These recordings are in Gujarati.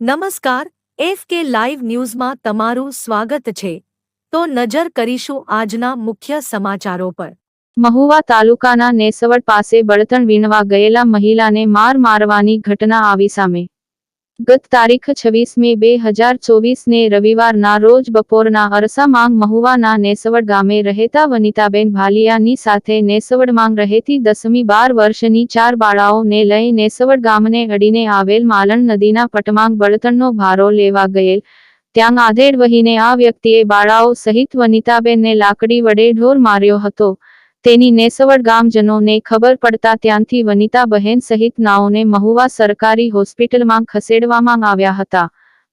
નમસ્કાર, એફ કે લાઈવ ન્યૂઝમાં તમારું સ્વાગત છે. તો નજર કરીશું આજના મુખ્ય સમાચારો પર. મહુવા તાલુકાના નેસવડ પાસે બળતણ વીણવા ગયેલા મહિલાને માર મારવાની ઘટના આવી સામે. ગત તારીખ છવ્વીસ બે હજાર ચોવીસને રવિવારના રોજ બપોરના અરસામાં મહુવાના નેસવડ ગામે રહેતા વનિતાબેન ભાલિયાની સાથે નેસવડમાં રહેતી દસમી બાર વર્ષની ચાર બાળાઓને લઈ નેસવડ ગામને અડીને આવેલ માલણ નદીના પટમાંગ બળતણનો ભારો લેવા ગયેલ. ત્યાં આધેડ વહીને આ વ્યક્તિએ બાળાઓ સહિત વનિતાબેનને લાકડી વડે ઢોર માર્યો હતો. તેની નેસવડ ગામજનોને ખબર પડતા ત્યાંથી વનિતા બહેન સહિત નાઓને મહુવા સરકારી હોસ્પિટલમાં ખસેડવામાં આવ્યા હતા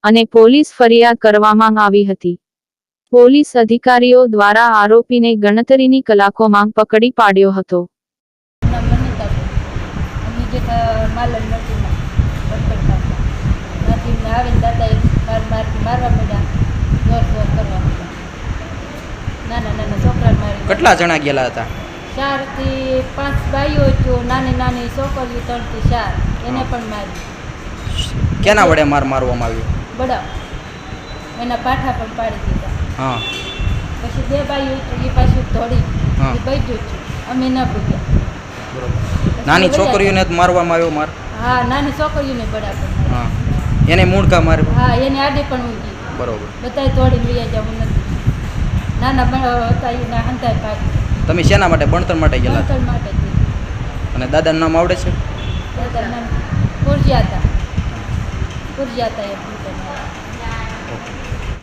અને પોલીસ ફરિયાદ કરવામાં આવી હતી. પોલીસ અધિકારીઓ દ્વારા આરોપીને ગણતરીની કલાકોમાં પકડી પાડ્યો હતો. માલન નદીમાં કેટલા જણા ગયેલા હતા? ચારથી પાંચ બાઈઓ જો નાની નાની છોકરીઓ ત્રણથી ચાર. એને પણ મારી કેના વડે માર મારવામાં આવ્યું? બડા. એના પાઠા પણ પાડી દીધા. હા. પછી બે બાઈઓ એ પાછું હા. એ બચ્યું છું. અમે ન ભૂગ્યા નાની છોકરીઓને જ મારવામાં આવ્યો માર? હા નાની છોકરીઓને બડા પણ હા. એને મૂળકા માર્યો? હા એને આડે પણ ઊંઘી બરોબર. બધાય તોડી લઈ જાવ નથી ના ના હતા હંતાય પાડી તમે શેના માટે ભણતર માટે ગયેલા ભણતર માટે અને દાદાનું નામ આવડે છે? દાદાનું નામ કુરજિયા હતા કુરજિયા હતા એ